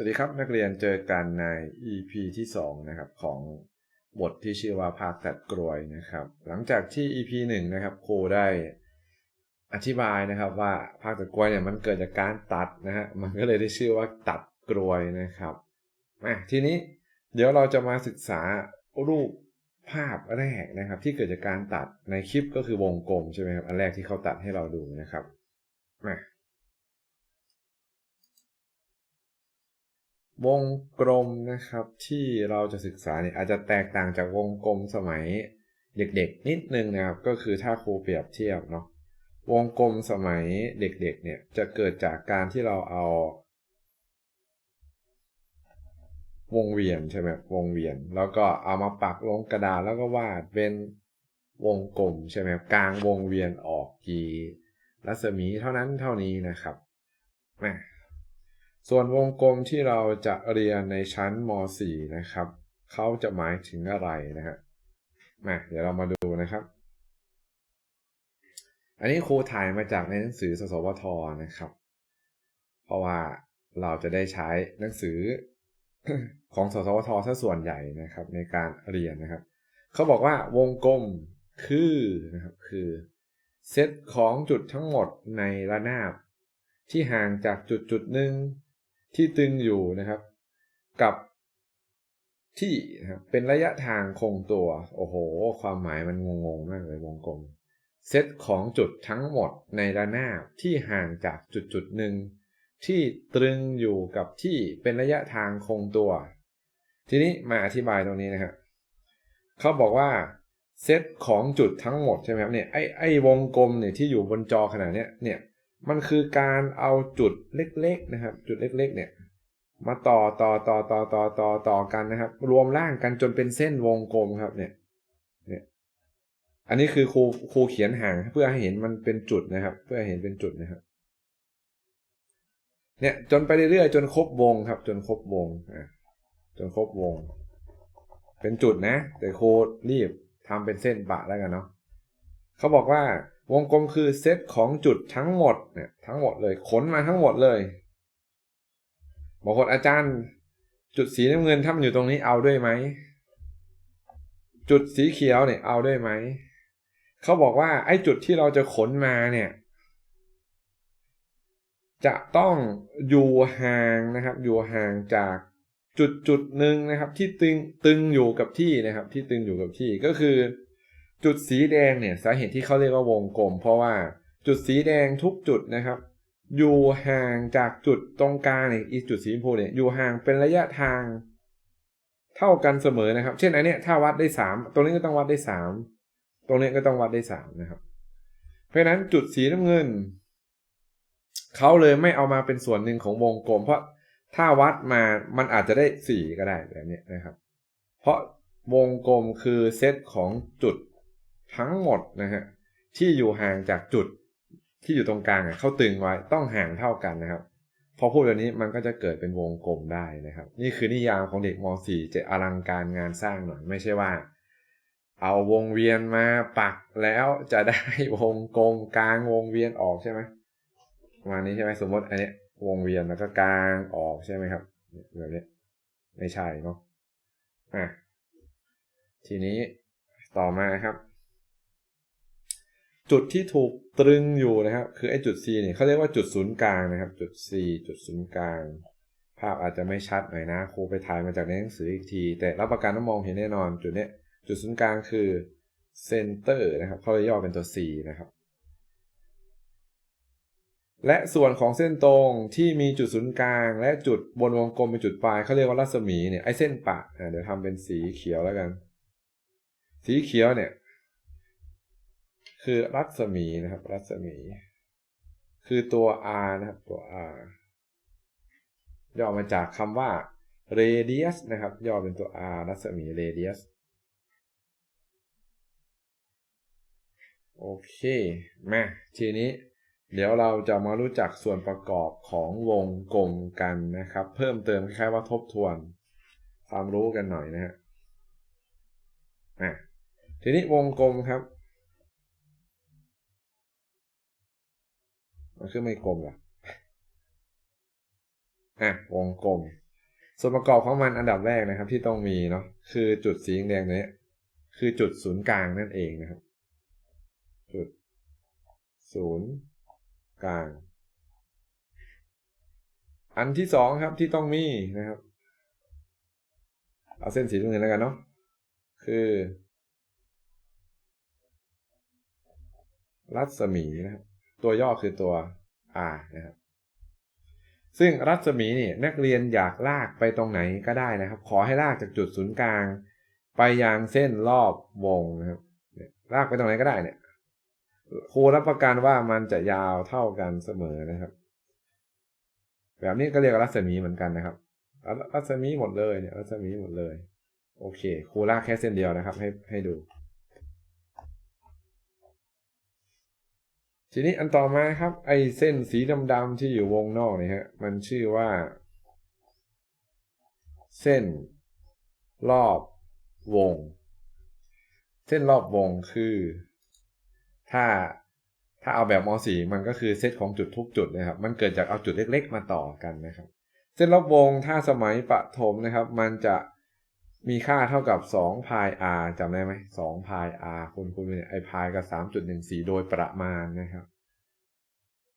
สวัสดีครับนักเรียนเจอกันใน EP ที่ 2 นะครับ ของบทที่ชื่อว่าภาคตัดกรวยนะครับ หลังจากที่ EP 1 นะครับครูได้อธิบายนะครับว่าภาคตัดกรวยเนี่ยมันเกิดจากการตัดนะฮะมันก็เลยได้ชื่อว่าตัดกรวยนะครับอะทีนี้เดี๋ยวเราจะมาศึกษารูปภาพแรกนะครับ ที่เกิดจากการตัดในคลิปก็คือวงกลมใช่ไหมครับอันแรกที่เขาตัดให้เราดูนะครับมา วงกลมนะครับที่เราจะศึกษาเนี่ยอาจจะแตกต่างจากวงกลมสมัยเด็กๆนิดนึงนะครับ ก็คือถ้าครูเปรียบเทียบเนาะวงกลมสมัยเด็กๆเนี่ยจะเกิดจากการที่เราเอา วงเวียนใช่ไหมวงเวียน แล้วก็เอามาปักลงกระดาษแล้วก็วาดเป็นวงกลมใช่ไหมกลางวงเวียนออกกี่รัศมีเท่านั้นเท่านี้นะครับ ส่วนวงกลมที่เราจะเรียนในชั้นม .4 นะครับ เขาจะหมายถึงอะไรนะฮะมาเดี๋ยวเรามาดูนะครับ อันนี้ครูถ่ายมาจากในหนังสือสสวทนะครับ เพราะว่าเราจะได้ใช้หนังสือของสสวทซะส่วนใหญ่นะครับ ในการเรียนนะครับ เขาบอกว่าวงกลมคือนะครับคือเซตของจุดทั้งหมดในระนาบที่ห่างจากจุดจุดหนึ่ง ที่ตึงอยู่นะครับ กับที่นะครับเป็นระยะทางคงตัว โอ้โห ความหมายมันงงๆมากเลยวงกลมเซตของจุดทั้งหมดในระนาบที่ห่างจากจุดจุดหนึ่งที่ตรึงอยู่กับที่เป็นระยะทางคงตัว ทีนี้มาอธิบายตรงนี้นะครับเขาบอกว่าเซตของจุดทั้งหมดใช่ไหมครับเนี่ยไอ้ไอ้วงกลมเนี่ยที่อยู่บนจอขนาดนี้เนี่ย มันคือการเอาจุดเล็กๆนะครับ จุดเล็ก ๆ เนี่ย มาต่อต่อต่อต่อต่อต่อต่อกันนะครับ รวมร่างกันจนเป็นเส้นวงกลมครับ เนี่ย เนี่ย อันนี้คือครูครูเขียนห่างเพื่อให้เห็นมันเป็นจุดนะครับ เพื่อให้เห็นเป็นจุดนะครับ เนี่ยจนไปเรื่อยๆจนครบวงครับ จนครบวงอะจนครบวง เป็นจุดนะ แต่ครูรีบทำเป็นเส้นปะแล้วกันเนาะเขาบอกว่า วงกลมคือเซตของจุดทั้งหมดเนี่ยทั้งหมดเลยขนมาทั้งหมดเลยบอกคนอาจารย์จุดสีน้ำเงินถ้ามันอยู่ตรงนี้เอาด้วยไหม จุดสีเขียวเนี่ยเอาด้วยไหม เขาบอกว่าไอ้จุดที่เราจะขนมาเนี่ย จะต้องอยู่ห่างนะครับ อยู่ห่างจากจุดจุดหนึ่งนะครับ ที่ตึงตึงอยู่กับที่นะครับ ที่ตึงอยู่กับที่ก็คือ จุดสีแดงเนี่ยสาเหตุที่เขาเรียกว่าวงกลม เพราะว่าจุดสีแดงทุกจุดนะครับ อยู่ห่างจากจุดตรงกลางเนี่ยอีจุดสีชมพูเนี่ยอยู่ห่างเป็นระยะทาง เท่ากันเสมอนะครับ เช่นอันเนี้ยถ้าวัดได้สามตรงนี้ก็ต้องวัดได้สามตรงนี้ก็ต้องวัดได้สามนะครับ เพราะฉะนั้นจุดสีน้ำเงินเขาเลยไม่เอามาเป็นส่วนหนึ่งของวงกลม เพราะถ้าวัดมามันอาจจะได้สี่ก็ได้แบบนี้นะครับ เพราะวงกลมคือเซตของจุด ทั้งหมดนะฮะที่อยู่ห่างจากจุดที่อยู่ตรงกลางเขาตึงไว้ต้องห่างเท่ากันนะครับพอพูดแบบนี้มันก็จะเกิดเป็นวงกลมได้นะครับ นี่คือนิยามของเด็กม .4 จะอลังการงานสร้างหน่อยไม่ใช่ว่า เอาวงเวียนมาปักแล้วจะได้วงกลมกลางวงเวียนออกใช่ไหมประมาณนี้ใช่ไหมสมมติอันนี้วงเวียนแล้วก็กลางออกใช่ไหมครับแบบนี้ไม่ใช่เนาะอะทีนี้ต่อมาครับ จุดที่ถูกตรึงอยู่นะครับ คือไอ้จุด C เนี่ยเขาเรียกว่าจุดศูนย์กลางนะครับ จุด C จุดศูนย์กลาง ภาพอาจจะไม่ชัดหน่อยนะครูไปถ่ายมาจากในหนังสืออีกที แต่รับประกันว่ามองเห็นแน่นอน จุดเนี้ยจุดศูนย์กลางคือเซนเตอร์นะครับเขาเลยย่อเป็นตัว C นะครับและส่วนของเส้นตรงที่มีจุดศูนย์กลาง และจุดบนวงกลมเป็นจุดปลายเขาเรียกว่ารัศมีเนี่ยไอ้เส้นปะเดี๋ยวทำเป็นสีเขียวแล้วกัน สีเขียวเนี่ย คือรัศมีนะครับ รัศมี คือตัว r นะครับตัว r ย่อมาจากคำว่า radius นะครับ ย่อเป็นตัว r รัศมี radius โอเคมาทีนี้เดี๋ยวเราจะมารู้จักส่วนประกอบของวงกลมกันนะครับ เพิ่มเติมคล้ายๆว่าทบทวน ความรู้กันหน่อยนะฮะอะทีนี้วงกลมครับ มันคือไม่กลมล่ะอะวงกลม ส่วนประกอบของมันอันดับแรกนะครับ ที่ต้องมีเนาะคือจุดสีแดงนี้คือจุดศูนย์กลางนั่นเองนะครับ จุดศูนย์กลาง อันที่สองครับที่ต้องมีนะครับ เอาเส้นสีน้ำเงินแล้วกันเนาะคือ รัศมีนะครับ ตัวย่อคือตัว r นะครับ ซึ่งรัศมีนี่นักเรียนอยากลากไปตรงไหนก็ได้นะครับ ขอให้ลากจากจุดศูนย์กลาง ไปยังเส้นรอบวงนะครับลากไปตรงไหนก็ได้เนี่ย ครูรับประกันว่ามันจะยาวเท่ากันเสมอนะครับ แบบนี้ก็เรียกรัศมีเหมือนกันนะครับ รัศมีหมดเลยเนี่ยรัศมีหมดเลย โอเค ครูลากแค่เส้นเดียวนะครับ ให้ให้ดู ทีนี้อันต่อมาครับ ไอเส้นสีดำๆที่อยู่วงนอกเนี่ยฮะ มันชื่อว่า เส้นรอบวง เส้นรอบวงคือ ถ้าถ้าเอาแบบม .4 มันก็คือเซตของจุดทุกจุดนะครับ มันเกิดจากเอาจุดเล็ก ๆ มาต่อกันนะครับ เส้นรอบวงถ้าสมัยประถมนะครับ มันจะ มีค่าเท่ากับ2พาย r จำได้ไหม2พาย r คุณคุณไอพายกับ 3.14 โดยประมาณนะครับ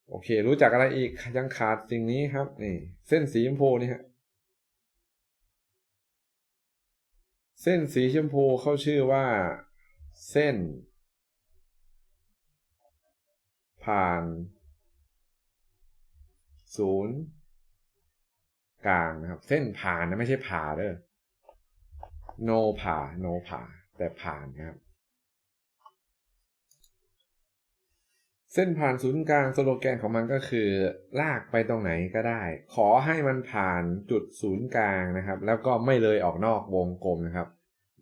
โอเค รู้จักอะไรอีกยังขาดสิ่งนี้ครับนี่เส้นสีชมพูนี่ฮะเส้นสีชมพูเขาชื่อว่า เส้น ผ่านศูนย์กลางนะครับ เส้นผ่านนะไม่ใช่ผ่าเด้อ no ผ่า no ผ่า แต่ผ่านนะครับ เส้นผ่านศูนย์กลางสโลแกนของมันก็คือ ลากไปตรงไหนก็ได้ ขอให้มันผ่านจุดศูนย์กลางนะครับ แล้วก็ไม่เลยออกนอกวงกลมนะครับ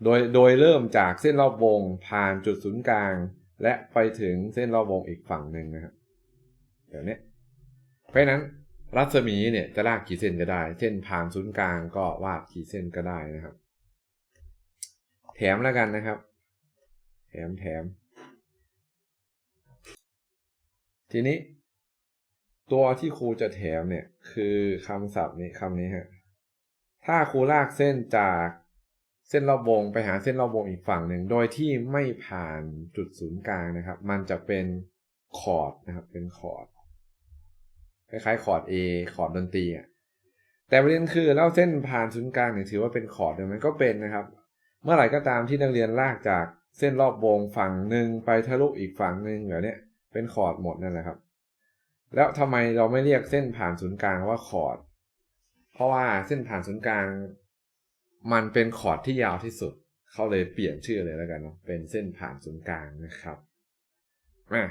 โดยโดยเริ่มจากเส้นรอบวงผ่านจุดศูนย์กลาง และไปถึงเส้นรอบวงอีกฝั่งหนึ่งนะครับเดี๋ยวนี้เพราะนั้นรัศมีเนี่ยจะลากกี่เส้นก็ได้เส้นผ่านศูนย์กลางก็วาดกี่เส้นก็ได้นะครับ แถมแล้วกันนะครับ แถมแถม ทีนี้ ตัวที่ครูจะแถมเนี่ย คือคำศัพท์นี้คำนี้ฮะ ถ้าครูลากเส้นจากเส้นรอบวงไปหาเส้นรอบวงอีกฝั่งหนึ่ง โดยที่ไม่ผ่านจุดศูนย์กลางนะครับ มันจะเป็นคอร์ดนะครับ เป็นคอร์ดคล้ายๆคอร์ด A คอร์ดดนตรีอะแต่ประเด็นคือแล้วเส้นผ่านศูนย์กลางเนี่ยถือว่าเป็นคอร์ดไหมก็เป็นนะครับ เมื่อไหร่ก็ตามที่นักเรียนลากจากเส้นรอบวงฝั่งหนึ่งไปทะลุอีกฝั่งหนึ่งแบบนี้เป็นคอร์ดหมดนั่นแหละครับ แล้วทำไมเราไม่เรียกเส้นผ่านศูนย์กลางว่าคอร์ด เพราะว่าเส้นผ่านศูนย์กลาง มันเป็นคอร์ดที่ยาวที่สุด เขาเลยเปลี่ยนชื่อเลยแล้วกันเนาะเป็นเส้นผ่านศูนย์กลางนะครับอะ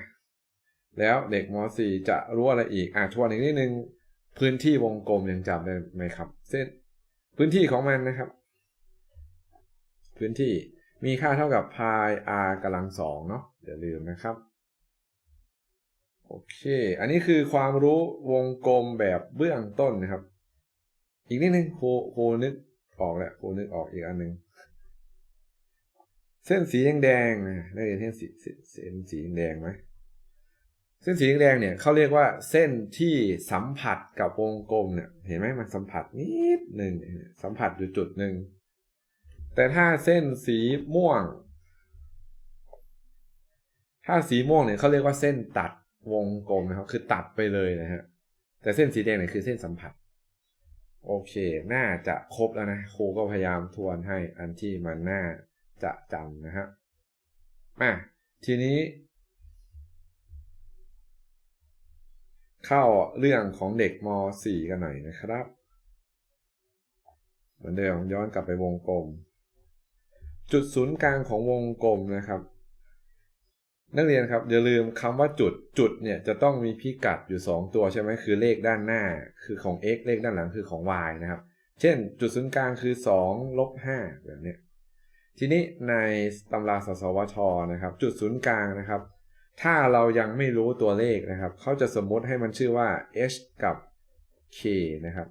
แล้วเด็กม .4 จะรู้อะไรอีกอะทวนอีกนิดนึง พื้นที่วงกลมยังจำได้ไหมครับ เส้นพื้นที่ของมันนะครับ พื้นที่มีค่าเท่ากับ pi r กำลังสองเนาะอย่าลืมนะครับ โอเค อันนี้คือความรู้วงกลมแบบเบื้องต้นนะครับ อีกนิดนึงโคโคนึกออกแล้วโคนึกออกอีกอันหนึ่งเส้นสีแดงๆได้เห็นเส้นสีเส้นสีแดงไหมเส้นสีแดงเนี่ยเขาเรียกว่าเส้นที่สัมผัสกับวงกลมเนี่ย เห็นไหมมันสัมผัสนิดหนึ่งสัมผัสอยู่จุดหนึ่ง แต่ถ้าเส้นสีม่วง ถ้าสีม่วงเนี่ยเขาเรียกว่าเส้นตัดวงกลมนะครับ คือตัดไปเลยนะฮะ แต่เส้นสีแดงเนี่ยคือเส้นสัมผัส โอเค น่าจะครบแล้วนะ ครูก็พยายามทวนให้อันที่มันน่าจะจำนะฮะอะทีนี้ เข้าเรื่องของเด็กม .4 กันหน่อยนะครับ เหมือนเดิมย้อนกลับไปวงกลม จุดศูนย์กลางของวงกลมนะครับ นักเรียนครับอย่าลืมคำว่าจุดจุดเนี่ยจะต้องมีพิกัดอยู่ 2 ตัวใช่ไหมคือเลขด้านหน้าคือของ x เลขด้านหลังคือของ y นะครับ เช่น จุดศูนย์กลางคือ2ลบ5แบบนี้ทีนี้ในตำราสสวชนะครับ จุดศูนย์กลางนะครับ ถ้าเรายังไม่รู้ตัวเลขนะครับเขาจะสมมติให้มันชื่อว่า h กับ k นะครับ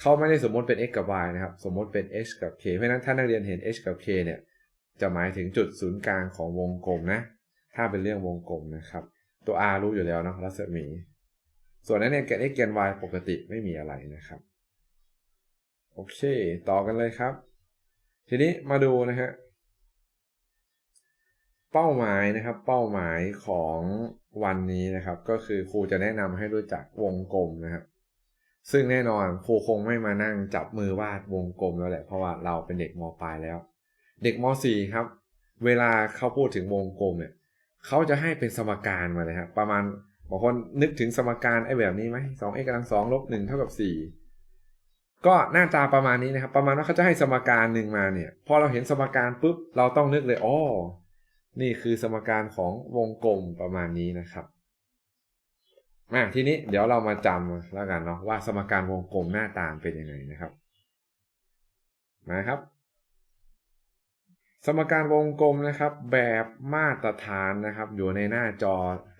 เขาไม่ได้สมมติเป็น x กับ y นะครับ สมมติเป็น h กับ k เพราะนั้นถ้านักเรียนเห็น h กับ k เนี่ย จะหมายถึงจุดศูนย์กลางของวงกลมนะ ถ้าเป็นเรื่องวงกลมนะครับ ตัว r รู้อยู่แล้วเนาะรัศมี ส่วนนั้นเนี่ยแกน x แกน y ปกติไม่มีอะไรนะครับ โอเค ต่อกันเลยครับ ทีนี้มาดูนะฮะ เป้าหมายนะครับ เป้าหมายของวันนี้นะครับ ก็คือครูจะแนะนำให้รู้จักวงกลมนะครับ ซึ่งแน่นอนครูคงไม่มานั่งจับมือวาดวงกลมแล้วแหละ เพราะว่าเราเป็นเด็กมปลายแล้ว เด็กม .4 ครับ เวลาเขาพูดถึงวงกลมเนี่ยเขาจะให้เป็นสมการมาเลยครับประมาณบางคนนึกถึงสมการไอ้แบบนี้ไหมสอง x กำลังสองลบหนึ่งเท่ากับสี่ก็หน้าตาประมาณนี้นะครับ ประมาณว่าเขาจะให้สมการหนึ่งมาเนี่ย พอเราเห็นสมการปุ๊บเราต้องนึกเลยอ๋อนี่คือสมการของวงกลมประมาณนี้นะครับ มาทีนี้เดี๋ยวเรามาจำแล้วกันเนาะว่าสมการวงกลมหน้าตามเป็นยังไงนะครับ มาครับ สมการวงกลมนะครับ แบบมาตรฐานนะครับ อยู่ในหน้าจอ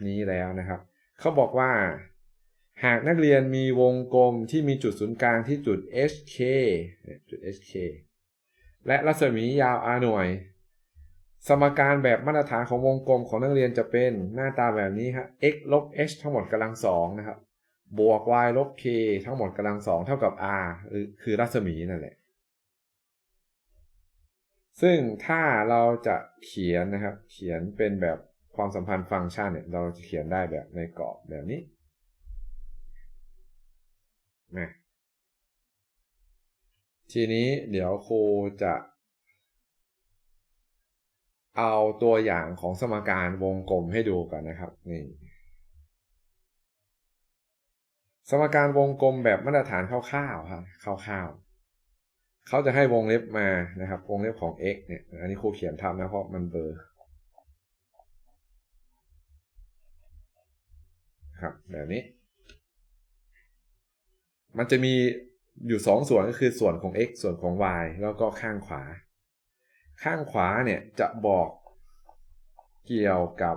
นี้แล้วนะครับเขาบอกว่า หากนักเรียนมีวงกลมที่มีจุดศูนย์กลางที่จุด HK จุด HK และรัศมียาว r หน่วย สมการแบบมาตรฐานของวงกลมของนักเรียนจะเป็นหน้าตาแบบนี้ครับ x ลบ h ทั้งหมดกำลังสองนะครับ บวก y ลบ k ทั้งหมดกำลังสองเท่ากับ r หรือคือรัศมีนั่นแหละ ซึ่งถ้าเราจะเขียนนะครับ เขียนเป็นแบบความสัมพันธ์ฟังก์ชันเนี่ย เราจะเขียนได้แบบในกรอบแบบนี้นะทีนี้เดี๋ยวครูจะ เอาตัวอย่างของสมการวงกลมให้ดูก่อนนะครับนี่สมการวงกลมแบบมาตรฐานคร่าวๆครับคร่าวๆเขาจะให้วงเล็บมานะครับ วงเล็บของ x เนี่ย อันนี้ครูเขียนทับนะเพราะมันเบอร์ครับแบบนี้ มันจะมีอยู่สองส่วนก็คือส่วนของ x ส่วนของ y แล้วก็ข้างขวา ข้างขวาเนี่ยจะบอกเกี่ยวกับ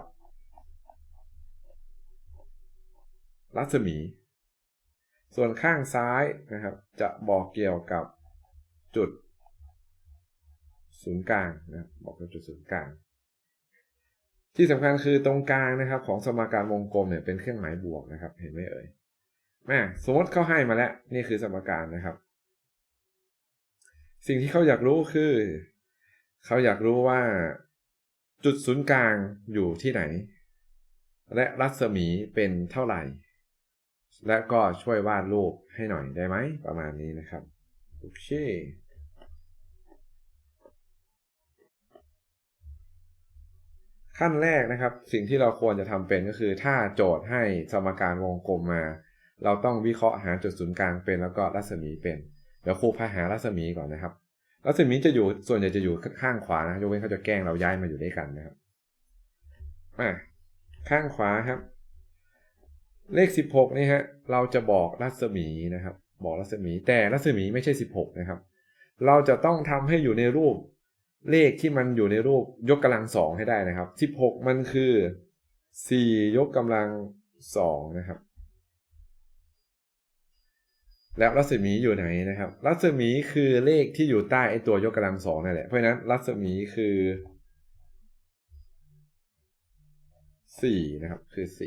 รัศมี ส่วนข้างซ้ายนะครับ จะบอกเกี่ยวกับจุด ศูนย์กลางนะบอกกับจุดศูนย์กลาง ที่สำคัญคือตรงกลางนะครับ ของสมการวงกลมเนี่ยเป็นเครื่องหมายบวกนะครับ เห็นไหมเอ่ยแม่สมมติเขาให้มาแล้ว นี่คือสมการนะครับ สิ่งที่เขาอยากรู้คือ เขาอยากรู้ว่าจุดศูนย์กลางอยู่ที่ไหน และรัศมีเป็นเท่าไหร่ และก็ช่วยวาดรูปให้หน่อยได้ไหม ประมาณนี้นะครับ โอเคขั้นแรกนะครับ สิ่งที่เราควรจะทำเป็นก็คือ ถ้าโจทย์ให้สมการวงกลมมา เราต้องวิเคราะห์หาจุดศูนย์กลางเป็นแล้วก็รัศมีเป็น เดี๋ยวครูพาหารัศมีก่อนนะครับ รัศมีจะอยู่ส่วนใหญ่จะอยู่ข้างขวานะยกเว้นเขาจะแกล้งเราย้ายมาอยู่ด้วยกันนะครับอ่าข้างขวาครับ เลข 16 นี่ฮะเราจะบอกรัศมีนะครับ บอกรัศมีแต่รัศมีไม่ใช่ 16 นะครับ เราจะต้องทำให้อยู่ในรูปเลขที่มันอยู่ในรูปยกกำลังสองให้ได้นะครับ 16 มันคือ 4 ยกกำลังสองนะครับ แล้วรัศมีอยู่ไหนนะครับ รัศมีคือเลขที่อยู่ใต้ไอตัวยกกำลังสองนั่นแหละเพราะนั้นรัศมีคือ4นะครับ คือ4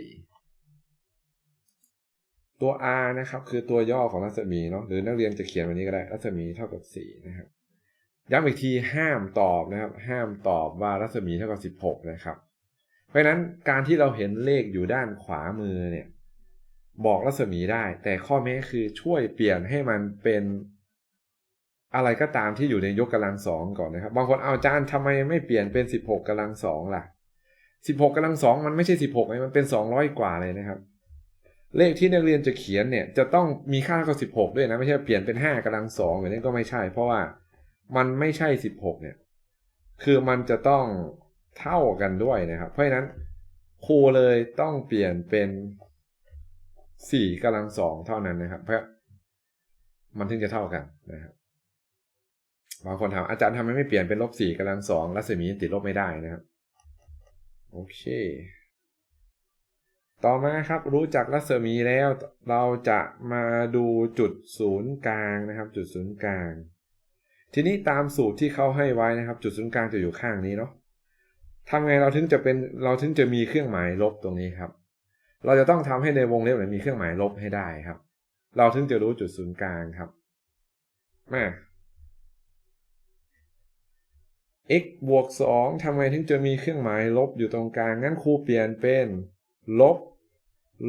ตัว r นะครับ คือตัวย่อของรัศมีเนาะหรือนักเรียนจะเขียนแบบนี้ก็ได้รัศมีเท่ากับ4นะครับย้ำอีกทีห้ามตอบนะครับ ห้ามตอบว่ารัศมีเท่ากับ16นะครับ เพราะฉะนั้นการที่เราเห็นเลขอยู่ด้านขวามือเนี่ย บอกรัศมีได้ แต่ข้อแม้คือช่วยเปลี่ยนให้มันเป็นอะไรก็ตามที่อยู่ในยกกำลังสองก่อนนะครับ บางคนเอาจารย์ทำไมไม่เปลี่ยนเป็น16กำลังสองล่ะ16กำลังสองมันไม่ใช่16ไงมันเป็น200กว่าเลยนะครับ เลขที่นักเรียนจะเขียนเนี่ย จะต้องมีค่าเท่ากับ16ด้วยนะ ไม่ใช่เปลี่ยนเป็น5กำลังสองอย่างนี้ก็ไม่ใช่ เพราะว่ามันไม่ใช่16เนี่ย คือมันจะต้องเท่ากันด้วยนะครับ เพราะฉะนั้นครูเลยต้องเปลี่ยนเป็น 4กำลังสองเท่านั้นนะครับ เพราะมันถึงจะเท่ากันนะครับบางคนถามอาจารย์ทำไมไม่เปลี่ยนเป็นลบ4กำลังสองรัศมีติดลบไม่ได้นะครับ โอเค ต่อมาครับรู้จักรัศมีแล้ว เราจะมาดูจุดศูนย์กลางนะครับ จุดศูนย์กลาง ทีนี้ตามสูตรที่เขาให้ไว้นะครับ จุดศูนย์กลางจะอยู่ข้างนี้เนาะทำไงเราถึงจะเป็นเราถึงจะมีเครื่องหมายลบตรงนี้ครับ เราจะต้องทำให้ในวงเล็บมีเครื่องหมายลบให้ได้ครับ เราถึงจะรู้จุดศูนย์กลางครับมา x บวกสองทำไมถึงจะมีเครื่องหมายลบอยู่ตรงกลาง งั้นครูเปลี่ยนเป็นลบ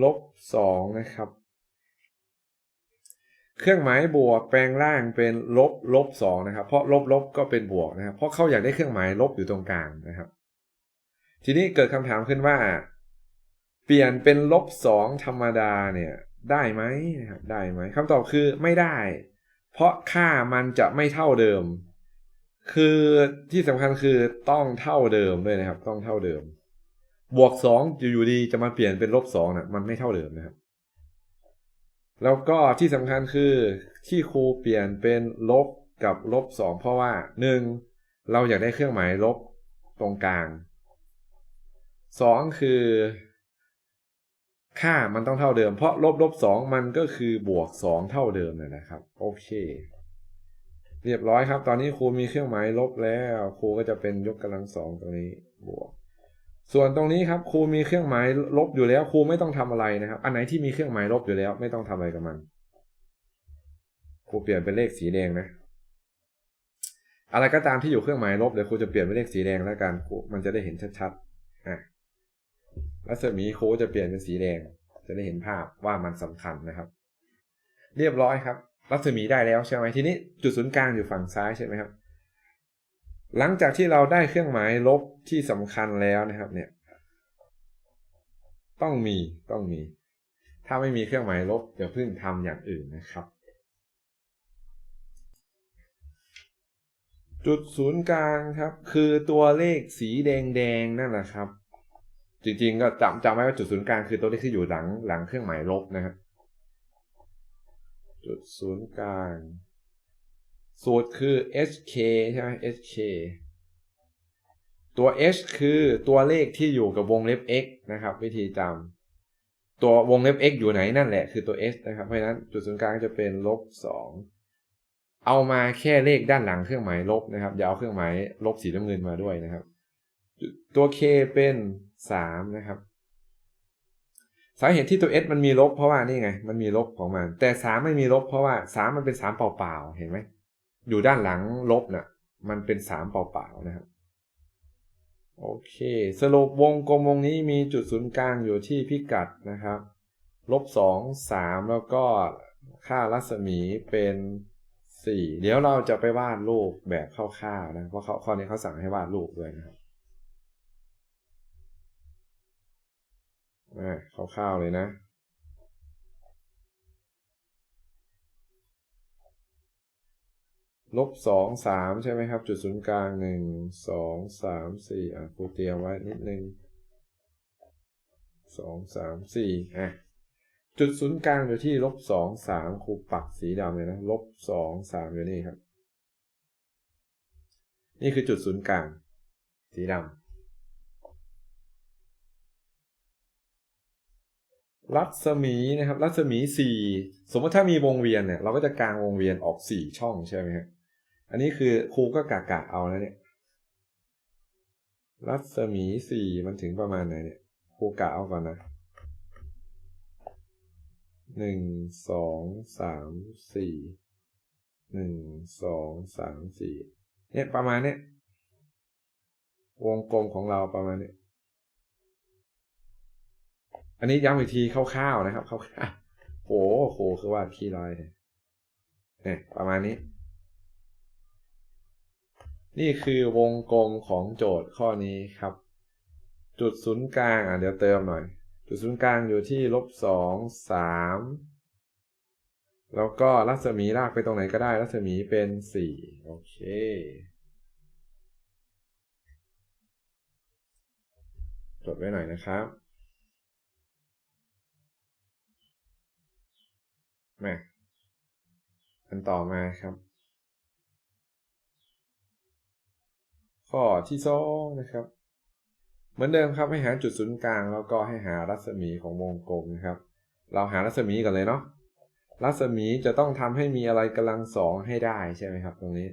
ลบสองนะครับ เครื่องหมายบวกแปลงร่างเป็นลบลบสองนะครับ เพราะลบลบก็เป็นบวกนะครับ เพราะเขาอยากได้เครื่องหมายลบอยู่ตรงกลางนะครับ ทีนี้เกิดคำถามขึ้นว่า เปลี่ยนเป็นลบสองธรรมดาเนี่ยได้ไหมนะครับได้ไหมคำตอบคือไม่ได้ เพราะค่ามันจะไม่เท่าเดิม คือที่สำคัญคือต้องเท่าเดิมด้วยนะครับ ต้องเท่าเดิม บวกสองอยู่ดีจะมาเปลี่ยนเป็นลบสองนะมันไม่เท่าเดิมนะครับ แล้วก็ที่สำคัญคือที่ครูเปลี่ยนเป็นลบกับลบสองเพราะว่าหนึ่งเราอยากได้เครื่องหมายลบตรงกลางสองคือ ค่ามันต้องเท่าเดิม เพราะลบลบสองมันก็คือบวกสองเท่าเดิมเลยนะครับ โอเค เรียบร้อยครับ ตอนนี้ครูมีเครื่องหมายลบแล้วครูก็จะเป็นยกกำลังสองตรงนี้บวก ส่วนตรงนี้ครับครูมีเครื่องหมายลบอยู่แล้วครูไม่ต้องทำอะไรนะครับ อันไหนที่มีเครื่องหมายลบอยู่แล้ว ไม่ต้องทำอะไรกับมันครูเปลี่ยนเป็นเลขสีแดงนะอะไรก็ตามที่อยู่เครื่องหมายลบเดี๋ยวครูจะเปลี่ยนเป็นเลขสีแดงแล้วกันครูมันจะได้เห็นชัดๆ รัศมีโครูจะเปลี่ยนเป็นสีแดง จะได้เห็นภาพว่ามันสำคัญนะครับ เรียบร้อยครับ รัศมีได้แล้วใช่ไหมทีนี้จุดศูนย์กลางอยู่ฝั่งซ้ายใช่ไหมครับ หลังจากที่เราได้เครื่องหมายลบที่สำคัญแล้วนะครับ เนี่ย ต้องมีต้องมี ถ้าไม่มีเครื่องหมายลบอย่าเพิ่งทำอย่างอื่นนะครับ จุดศูนย์กลางครับ คือตัวเลขสีแดงๆนั่นแหละครับ จริง ๆ ก็จำจำไว้ว่าจุดศูนย์กลางคือตัวเลขที่อยู่หลังหลังเครื่องหมายลบนะครับ จุดศูนย์กลาง สูตรคือ hk ใช่ไหม hk ตัว h คือตัวเลขที่อยู่กับวงเล็บ x นะครับ วิธีจำตัววงเล็บ x อยู่ไหนนั่นแหละคือตัว h นะครับ เพราะฉะนั้นจุดศูนย์กลางจะเป็นลบสองเอามาแค่เลขด้านหลังเครื่องหมายลบนะครับอย่าเอาเครื่องหมายลบสีน้ำเงินมาด้วยนะครับ ตัว k เป็นสามนะครับ สาเหตุที่ตัว s มันมีลบเพราะว่านี่ไง มันมีลบของมัน แต่สามไม่มีลบเพราะว่าสามมันเป็นสามเปล่าๆ เห็นไหม อยู่ด้านหลังลบนะ่ะ มันเป็นสามเปล่าๆ นะครับ โอเค สรุปวงกลมวงนี้มีจุดศูนย์กลางอยู่ที่พิกัดนะครับ ลบสองสามแล้วก็ค่ารัศมีเป็นสี่เดี๋ยวเราจะไปวาดรูปแบบคร่าวๆนะ เพราะเขาข้อนี้เขาสั่งให้วาดรูปด้วยนะครับ คร่าวๆเลยนะ ลบสองสามใช่ไหมครับ จุดศูนย์กลางหนึ่งสองสามสี่อะครูเตรียมไว้นิดนึงสองสามสี่อะจุดศูนย์กลางอยู่ที่ลบสองสามครูปักสีดำเลยนะลบสองสามอยู่นี่ครับ นี่คือจุดศูนย์กลาง สีดำ รัศมีนะครับ รัศมีสี่สมมติถ้ามีวงเวียนเนี่ย เราก็จะกางวงเวียนออกสี่ช่องใช่ไหมครับอันนี้คือครูก็กะกะเอาแล้วเนี่ย รัศมีสี่มันถึงประมาณไหนเนี่ยครูกะเอาก่อนนะหนึ่งสองสามสี่หนึ่งสองสามสี่เนี่ยประมาณเนี้ยวงกลมของเราประมาณเนี้ อันนี้ย้ำอีกทีคร่าวๆนะครับคร่าวๆโอ้โหคือว่าขี้ลอยเนี่ยประมาณนี้ นี่คือวงกลมของโจทย์ข้อนี้ครับ จุดศูนย์กลางอะเดี๋ยวเติมหน่อย จุดศูนย์กลางอยู่ที่ลบสองสามแล้วก็รัศมีลากไปตรงไหนก็ได้ รัศมีเป็นสี่โอเคจดไว้หน่อยนะครับ มาอันต่อมาครับ ข้อที่สองนะครับ เหมือนเดิมครับให้หาจุดศูนย์กลางแล้วก็ให้หารัศมีของวงกลมนะครับ เราหารัศมีกันเลยเนาะรัศมีจะต้องทำให้มีอะไรกำลังสองให้ได้ใช่ไหมครับ ตรงนี้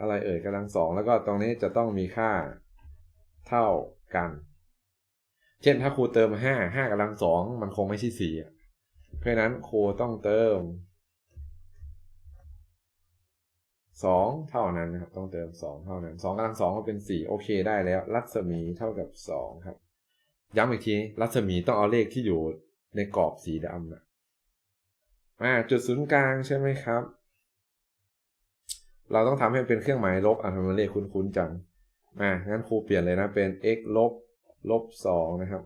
อะไรเอ่ยกำลังสองแล้วก็ตรงนี้จะต้องมีค่าเท่ากัน เช่นถ้าครูเติมห้าห้ากำลังสองมันคงไม่ใช่สี่ เพราะนั้นครูต้องเติมสองเท่านั้นนะครับ ต้องเติมสองเท่านั้นสองกำลังสองก็เป็นสี่โอเคได้แล้ว รัศมีเท่ากับสองครับ ย้ำอีกที รัศมีต้องเอาเลขที่อยู่ในกรอบสีดำนะอ่าจุดศูนย์กลางใช่ไหมครับ เราต้องทำให้เป็นเครื่องหมายลบอะทำไมเลขคุ้นๆจังอ่างั้นครูเปลี่ยนเลยนะเป็น x ลบลบสองนะครับ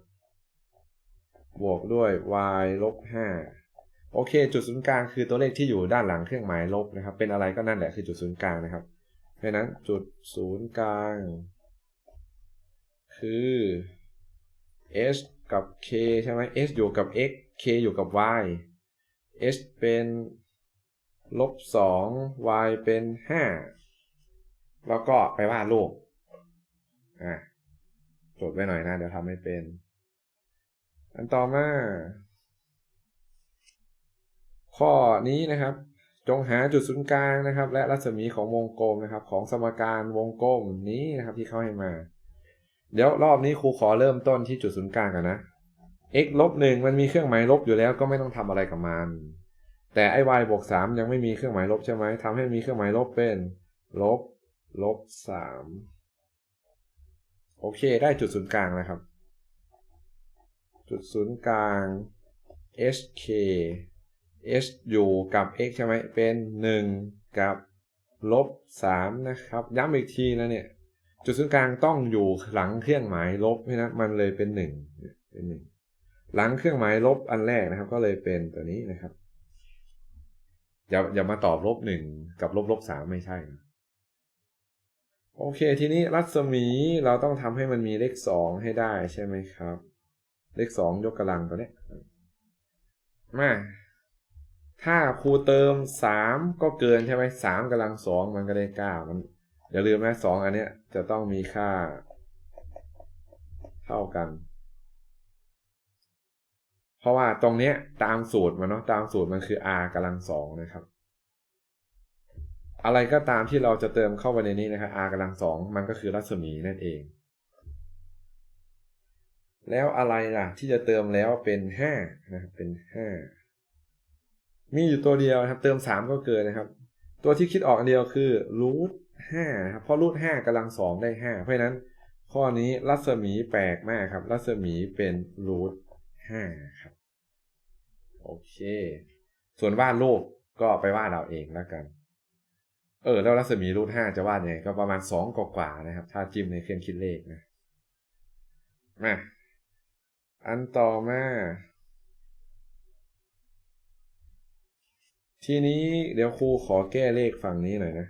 บวกด้วย y ลบห้าโอเค จุดศูนย์กลางคือตัวเลขที่อยู่ด้านหลังเครื่องหมายลบนะครับ เป็นอะไรก็นั่นแหละคือจุดศูนย์กลางนะครับเพราะนั้นจุดศูนย์กลาง คือ h กับ k ใช่ไหม h อยู่กับ x k อยู่กับ y h เป็นลบสอง y เป็นห้าแล้วก็ไปวาดรูปอะจดไว้หน่อยนะ เดี๋ยวทำให้เป็น อันต่อมา ข้อนี้นะครับ จงหาจุดศูนย์กลางนะครับ และรัศมีของวงกลมนะครับ ของสมการวงกลมนี้นะครับ ที่เขาให้มา เดี๋ยวรอบนี้ครูขอเริ่มต้นที่จุดศูนย์กลางกันนะ x ลบหนึ่งมันมีเครื่องหมายลบอยู่แล้วก็ไม่ต้องทำอะไรกับมัน แต่ไอ้ y บวกสามยังไม่มีเครื่องหมายลบใช่ไหมทำให้มีเครื่องหมายลบเป็น ลบลบสามโอเค ได้จุดศูนย์กลางนะครับ จุดศูนย์กลาง hk h อยู่กับ x ใช่ไหมเป็นหนึ่งกับลบสามนะครับ ย้ำอีกทีนะเนี่ย จุดศูนย์กลางต้องอยู่หลังเครื่องหมายลบเพราะมันเลยเป็นหนึ่งเป็นหนึ่งหลังเครื่องหมายลบอันแรกนะครับ ก็เลยเป็นตัวนี้นะครับอย่าอย่ามาตอบลบหนึ่งกับลบลบสามไม่ใช่นะโอเคทีนี้รัศมีเราต้องทำให้มันมีเลขสองให้ได้ใช่ไหมครับ เลขสองยกกำลังตัวนี้มาถ้าครูเติมสามก็เกินใช่ไหมสามกำลังสองมันก็ได้เก้ามันอย่าลืมนะสองอันเนี้ยจะต้องมีค่าเท่ากัน เพราะว่าตรงเนี้ยตามสูตรมันเนาะตามสูตรมันคือ r กำลังสองนะครับ อะไรก็ตามที่เราจะเติมเข้าไปในนี้นะครับ r กำลังสองมันก็คือรัศมีนั่นเอง แล้วอะไรล่ะ ที่จะเติมแล้วเป็นห้านะครับเป็นห้ามีอยู่ตัวเดียวนะครับ เติมสามก็เกินนะครับ ตัวที่คิดออกเดียวคือรูทห้าครับเพราะรูทห้ากำลังสองได้ห้าเพราะฉะนั้น ข้อนี้รัศมีแปลกมากครับ รัศมีเป็นรูทห้าครับโอเค ส่วนวาดรูปก็ไปวาดเราเองแล้วกัน เออ แล้วรัศมีรูทห้าจะวาดยังไงก็ประมาณสองกว่าๆนะครับ ถ้าจิ้มในเครื่องคิดเลขนะมา อันต่อมา ทีนี้เดี๋ยวครูขอแก้เลขฝั่งนี้หน่อยนะ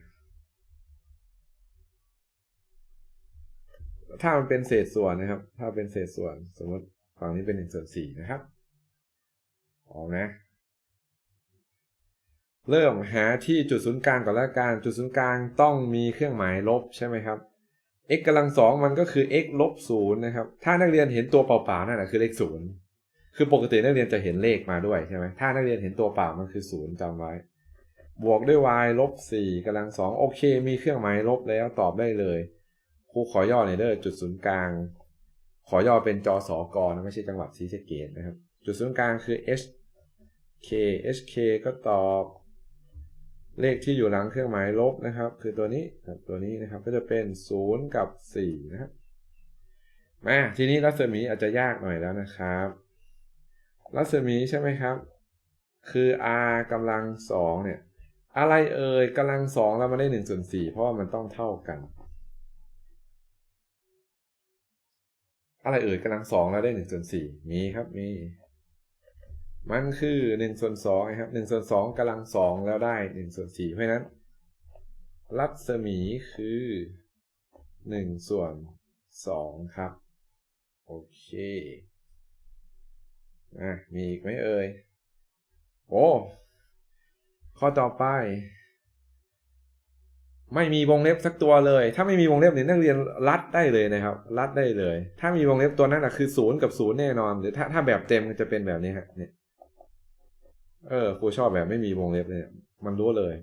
ถ้ามันเป็นเศษส่วนนะครับ ถ้าเป็นเศษส่วน สมมติฝั่งนี้เป็นหนึ่งส่วนสี่นะครับออกนะเริ่มหาที่จุดศูนย์กลางก่อนล้วกันจุดศูนย์กลางต้องมีเครื่องหมายลบใช่ไหมครับ x กำลังสองมันก็คือ x ลบศูนย์นะครับ ถ้านักเรียนเห็นตัวเปล่าๆนั่นแหละคือเลขศูนย์คือปกตินักเรียนจะเห็นเลขมาด้วยใช่ไหมถ้านักเรียนเห็นตัวเปล่ามันคือศูนย์จำไว้ บวกด้วย y ลบสี่กำลังสองโอเค มีเครื่องหมายลบแล้วตอบได้เลยครูขอย่อในอยเด้อจุดศูนย์กลาง ขอย่อเป็นจอสอกอนะไม่ใช่จังหวัดศรีสะเกษนะครับ จุดศูนย์กลางคือ h k h k ก็ตอบ เลขที่อยู่หลังเครื่องหมายลบนะครับ คือตัวนี้ตัวนี้นะครับก็จะเป็นศูนย์กับสี่นะครับมาทีนี้รัศมีอาจจะยากหน่อยแล้วนะครับ รัศมีใช่ไหมครับ คือ r กำลังสองเนี่ย อะไรเอ่ยกำลังสองแล้วมันได้หนึ่งส่วนสี่เพราะว่ามันต้องเท่ากัน อะไรเอ่ยกำลังสองแล้วได้หนึ่งส่วนสี่มีครับมี มันคือหนึ่งส่วนสองนะครับหนึ่งส่วนสองกำลังสองแล้วได้หนึ่งส่วนสี่เพราะนั้น รัศมีคือหนึ่งส่วนสองครับ โอเคอะมีอีกไหมเอ่ยโอ้ข้อต่อไป ไม่มีวงเล็บสักตัวเลย ถ้าไม่มีวงเล็บเนี่ยนักเรียนรัดได้เลยนะครับ รัดได้เลย ถ้ามีวงเล็บตัวนั้นนะคือศูนย์กับศูนย์แน่นอน หรือถ้าถ้าแบบเต็มจะเป็นแบบนี้ฮะเนี่ย เออครูชอบแบบไม่มีวงเล็บเลย มันรู้เลย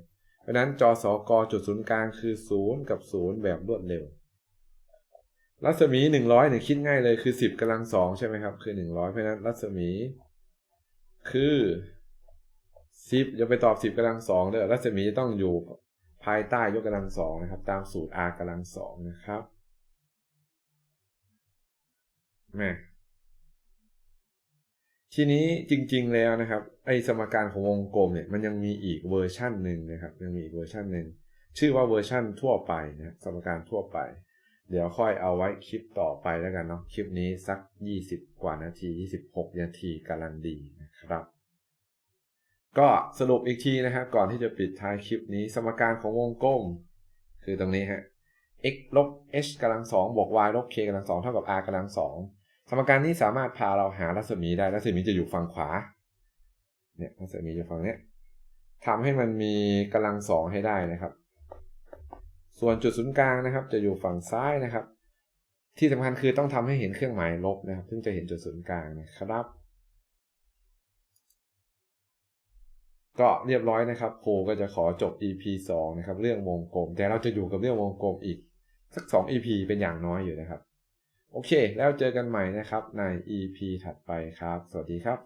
เพราะนั้นจอสอกจุดศูนย์กลางคือศูนย์กับศูนย์แบบรวดเร็ว รัศมีหนึ่งร้อยเนี่ยคิดง่ายเลยคือสิบกำลังสองใช่ไหมครับ คือหนึ่งร้อยเพราะนั้นรัศมี คือสิบอย่าไปตอบสิบกำลังสองเด้อรัศมีต้องอยู่ภายใต้ยกกำลังสองนะครับ ตามสูตร r กำลังสองนะครับแม่ ทีนี้จริงๆแล้วนะครับ ไอสมการของวงกลมเนี่ยมันยังมีอีกเวอร์ชั่นหนึ่งนะครับ ยังมีอีกเวอร์ชั่นหนึ่งชื่อว่าเวอร์ชั่นทั่วไปนะสมการทั่วไป เดี๋ยวค่อยเอาไว้คลิปต่อไปแล้วกันเนาะคลิปนี้สัก 20 กว่านาที 26 นาทีกำลังดีนะครับ ก็สรุปอีกทีนะครับก่อนที่จะปิดท้ายคลิปนี้ สมการของวงกลม คือตรงนี้ฮะ x ลบ h กำลังสองบวก y ลบ k กำลังสองเท่ากับ r กำลังสอง สมการนี้สามารถพาเราหารัศมีได้ รัศมีจะอยู่ฝั่งขวา เนี่ยรัศมีอยู่ฝั่งเนี้ยทำให้มันมีกำลังสองให้ได้นะครับ ส่วนจุดศูนย์กลางนะครับ จะอยู่ฝั่งซ้ายนะครับ ที่สำคัญคือต้องทำให้เห็นเครื่องหมายลบนะครับถึงจะเห็นจุดศูนย์กลางนะครับ ก็เรียบร้อยนะครับโคก็จะขอจบ EP 2 นะครับ เรื่องวงกลม แต่เราจะอยู่กับเรื่องวงกลมอีก สัก 2 EP เป็นอย่างน้อยอยู่นะครับ โอเค แล้วเจอกันใหม่นะครับใน EP ถัดไปครับ สวัสดีครับ